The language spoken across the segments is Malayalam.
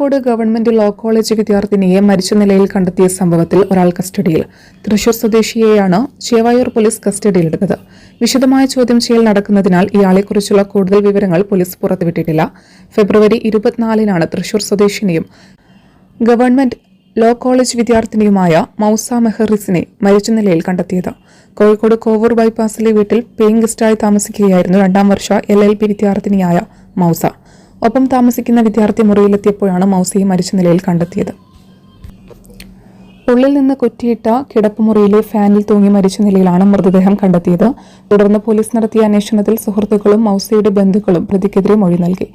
കോഴിക്കോട് ഗവൺമെന്റ് ലോ കോളേജ് വിദ്യാർത്ഥിനിയെ മരിച്ച നിലയിൽ കണ്ടെത്തിയ സംഭവത്തിൽ ഒരാൾ കസ്റ്റഡിയിൽ. തൃശൂർ സ്വദേശിയെയാണ് ചേവായൂർ പോലീസ് കസ്റ്റഡിയിലെടുത്തത്. വിശദമായ ചോദ്യം ചെയ്യൽ നടക്കുന്നതിനാൽ ഇയാളെക്കുറിച്ചുള്ള കൂടുതൽ വിവരങ്ങൾ പോലീസ് പുറത്തുവിട്ടിട്ടില്ല. ഫെബ്രുവരി ഇരുപത്തിനാലിനാണ് തൃശൂർ സ്വദേശിനിയും ഗവൺമെന്റ് ലോ കോളേജ് വിദ്യാർത്ഥിനിയുമായ മൌസ മെഹറിസിനെ മരിച്ച നിലയിൽ കണ്ടെത്തിയത്. കോഴിക്കോട് കോവൂർ ബൈപ്പാസിലെ വീട്ടിൽ പേയിങ് ഗസ്റ്റായി താമസിക്കുകയായിരുന്നു രണ്ടാം വർഷ എൽ എൽ പി വിദ്യാർത്ഥിനിയായ മൌസ. ഒപ്പം താമസിക്കുന്ന വിദ്യാർത്ഥി മുറിയിലെത്തിയപ്പോഴാണ് മൗസിയെ മരിച്ച നിലയിൽ കണ്ടെത്തിയത്. ഉള്ളിൽ നിന്ന് കുറ്റിയിട്ട കിടപ്പുമുറിയിലെ ഫാനിൽ തൂങ്ങി മരിച്ച നിലയിലാണ് മൃതദേഹം കണ്ടെത്തിയത്. തുടർന്ന് പോലീസ് നടത്തിയ അന്വേഷണത്തിൽ സുഹൃത്തുക്കളും മൗസിയുടെ ബന്ധുക്കളും പ്രതിക്കെതിരെ മൊഴി നൽകി.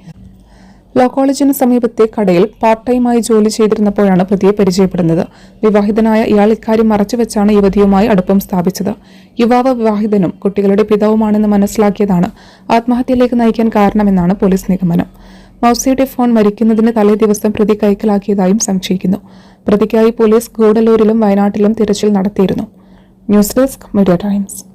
ലോ കോളേജിന് സമീപത്തെ കടയിൽ പാർട്ട് ടൈമായി ജോലി ചെയ്തിരുന്നപ്പോഴാണ് പ്രതിയെ പരിചയപ്പെടുന്നത്. വിവാഹിതനായ ഇയാൾ ഇക്കാര്യം മറച്ചുവെച്ചാണ് യുവതിയുമായി അടുപ്പം സ്ഥാപിച്ചത്. യുവാവ് വിവാഹിതനും കുട്ടികളുടെ പിതാവുമാണെന്ന് മനസ്സിലാക്കിയതാണ് ആത്മഹത്യയിലേക്ക് നയിക്കാൻ കാരണമെന്നാണ് പോലീസ് നിഗമനം. മൌസിയുടെ ഫോൺ മരിക്കുന്നതിന് തലേ ദിവസം പ്രതി കൈക്കലാക്കിയതായും സംശയിക്കുന്നു. പ്രതിക്കായി പോലീസ് ഗൂഡല്ലൂരിലും വയനാട്ടിലും തിരച്ചിൽ നടത്തിയിരുന്നു. News desk media times.